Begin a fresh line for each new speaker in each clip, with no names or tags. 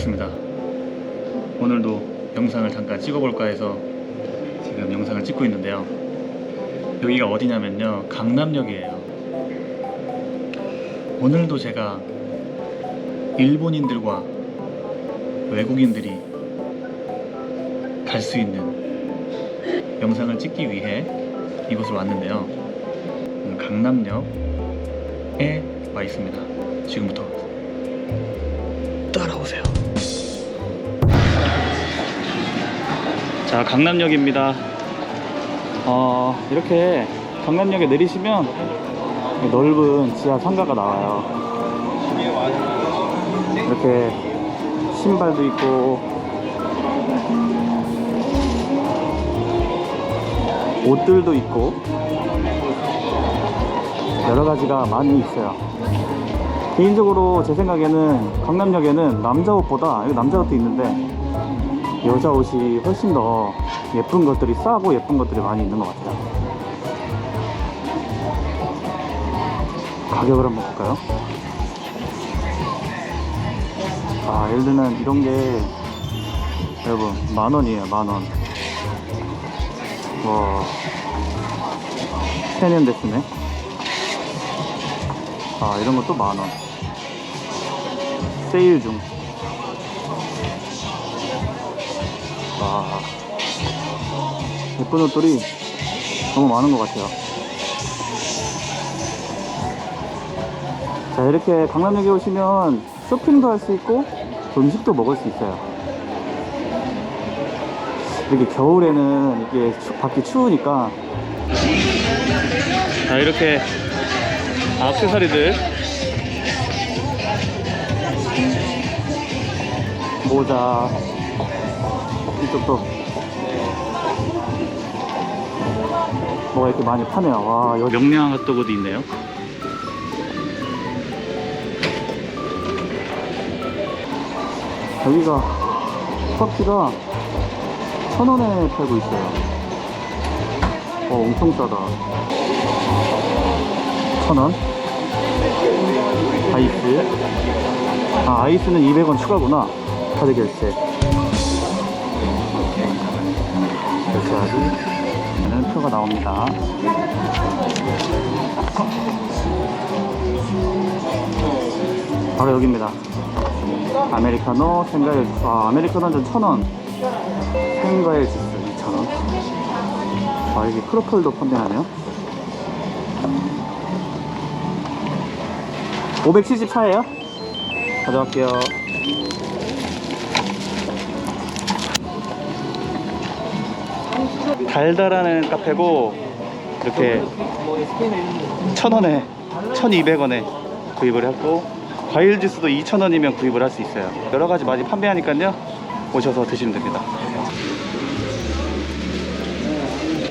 반갑습니다. 오늘도 영상을 잠깐 찍어볼까 해서 지금 영상을 찍고 있는데요. 여기가 어디냐면요. 강남역이에요. 오늘도 제가 일본인들과 외국인들이 갈 수 있는 영상을 찍기 위해 이곳을 왔는데요. 음, 강남역에 와 있습니다. 지금부터 따라오세요. 자, 강남역입니다. 어, 이렇게 강남역에 내리시면 넓은 지하 상가가 나와요. 이렇게 신발도 있고 옷들도 있고 여러 가지가 많이 있어요. 개인적으로 제 생각에는 강남역에는 남자 옷보다 여기 남자 옷도 있는데 여자 옷이 훨씬 더 예쁜 것들이 싸고 예쁜 것들이 많이 있는 것 같아요. 가격을 한번 볼까요? 아, 예를 들면 이런 게 여러분 만 원이에요, 만 원. 와, 1000엔 됐으네. 아, 이런 것도 만 원. 세일 중. 와, 예쁜 옷들이 너무 많은 것 같아요. 자, 이렇게 강남역에 오시면 쇼핑도 할 수 있고 음식도 먹을 수 있어요. 이렇게 겨울에는 이게 추- 밖이 추우니까 자, 이렇게 액세서리들 모자 이쪽도. 뭐가 이렇게 많이 파네요. 와 여기. 명량 핫도그도 있네요. 여기가 커피가 천 원에 팔고 있어요. 어 엄청 싸다. 천원? 아이스? 아 아이스는 200원 추가구나. 카드 결제 는 표가 나옵니다. 바로 여기입니다. 아메리카노 생과일 주스 아 아메리카노는 천원. 생과일 주스 2,000원. 아 여기 크로플도 판매하네요. 574예요? 가져갈게요 달달하는 카페고 이렇게 천원에 1200원에 구입을 했고 과일 주스도 2,000원이면 구입을 할 수 있어요. 여러 가지 많이 판매하니까요 오셔서 드시면 됩니다.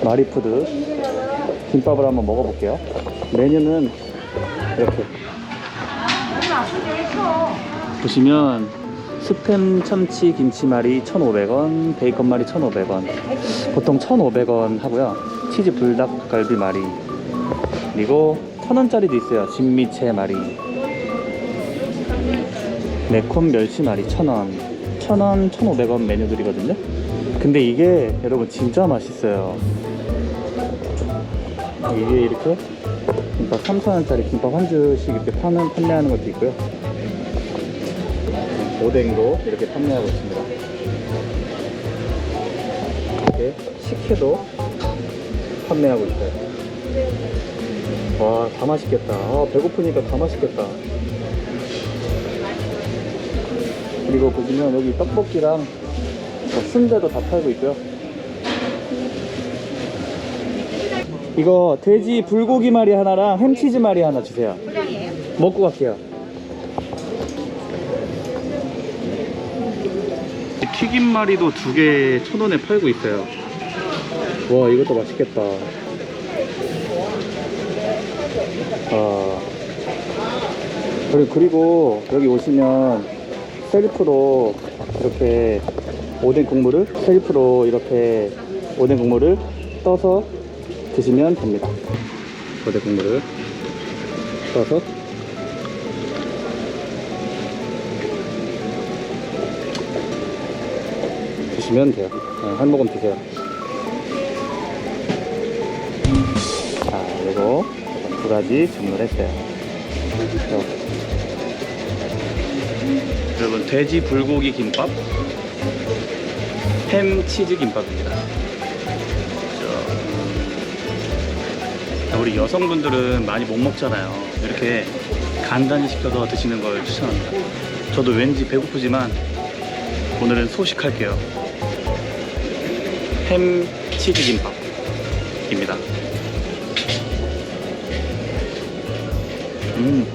마리푸드 김밥을 한번 먹어볼게요. 메뉴는 이렇게. 보시면 스팸 참치 김치말이 1,500원 베이컨말이 1,500원. 보통 1,500원 하고요. 치즈 불닭 갈비말이. 그리고 1,000원짜리도 있어요. 진미채 말이. 매콤 멸치말이 1,000원. 1,000원, 1,500원 메뉴들이거든요. 근데 이게 여러분 진짜 맛있어요. 이게 이렇게 김밥 3,000원짜리 김밥 한 줄씩 이렇게 파는, 판매하는 것도 있고요 오뎅도 이렇게 판매하고 있습니다. 이렇게 식혜도 판매하고 있어요. 와 다 맛있겠다. 아, 배고프니까 다 맛있겠다. 그리고 보시면 여기 떡볶이랑 뭐 순대도 다 팔고 있고요. 이거 돼지 불고기 말이 하나랑 햄치즈 말이 하나 주세요? 먹고 갈게요 튀김말이도 두 개 천 원에 팔고 있어요. 와 이것도 맛있겠다. 아. 그리고, 그리고 여기 오시면 셀프로 이렇게 오뎅 국물을 셀프로 이렇게 오뎅 국물을 떠서 드시면 됩니다. 오뎅 국물을 떠서 드시면 돼요. 네, 한 모금 드세요. 자, 요거 두 가지 주문을 했어요. 요. 여러분 돼지 불고기 김밥, 햄 치즈 김밥입니다. 자, 우리 여성분들은 많이 못 먹잖아요. 이렇게 간단히 시켜서 드시는 걸 추천합니다. 저도 왠지 배고프지만 오늘은 소식할게요. 햄 치즈 김밥입니다. 음.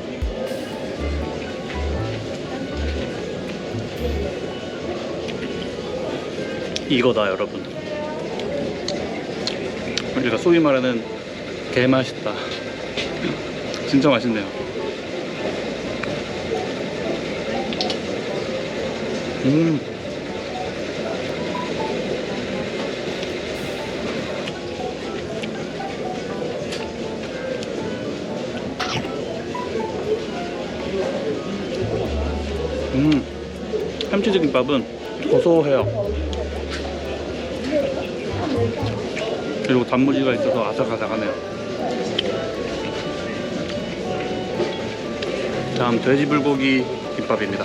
이거다 여러분. 우리가 소위 말하는 개 맛있다. 진짜 맛있네요. 음. 음. 햄치즈 김밥은 고소해요. 그리고 단무지가 있어서 아삭아삭하네요. 다음 돼지 불고기 김밥입니다.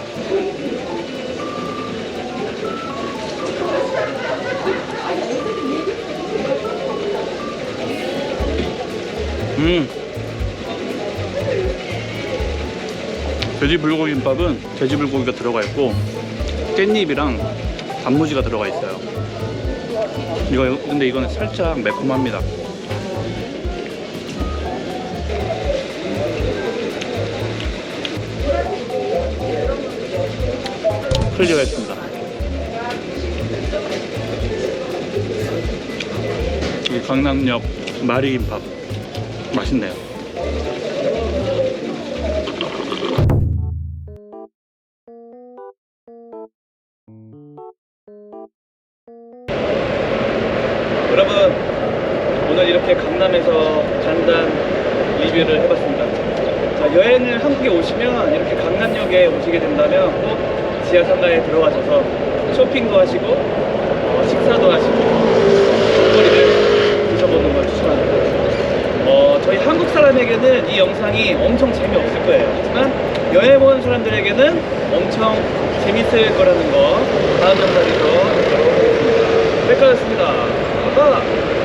음. 돼지 불고기 김밥은 돼지 불고기가 들어가 있고 깻잎이랑 단무지가 들어가 있어요. 이거 근데 이거는 살짝 매콤합니다. 클리어했습니다. 이 강남역 마리김밥 맛있네요. 오늘 이렇게 강남에서 간단 리뷰를 해봤습니다. 자, 여행을 한국에 오시면 이렇게 강남역에 오시게 된다면 꼭 지하상가에 들어가셔서 쇼핑도 하시고 어, 식사도 하시고 먹거리를 드셔보는 걸 추천합니다. 어, 저희 한국 사람에게는 이 영상이 엄청 재미없을 거예요. 하지만 여행 온 사람들에게는 엄청 재밌을 거라는 거 다음 영상에서 여러분 뵙겠습니다. 백화였습니다. 아빠!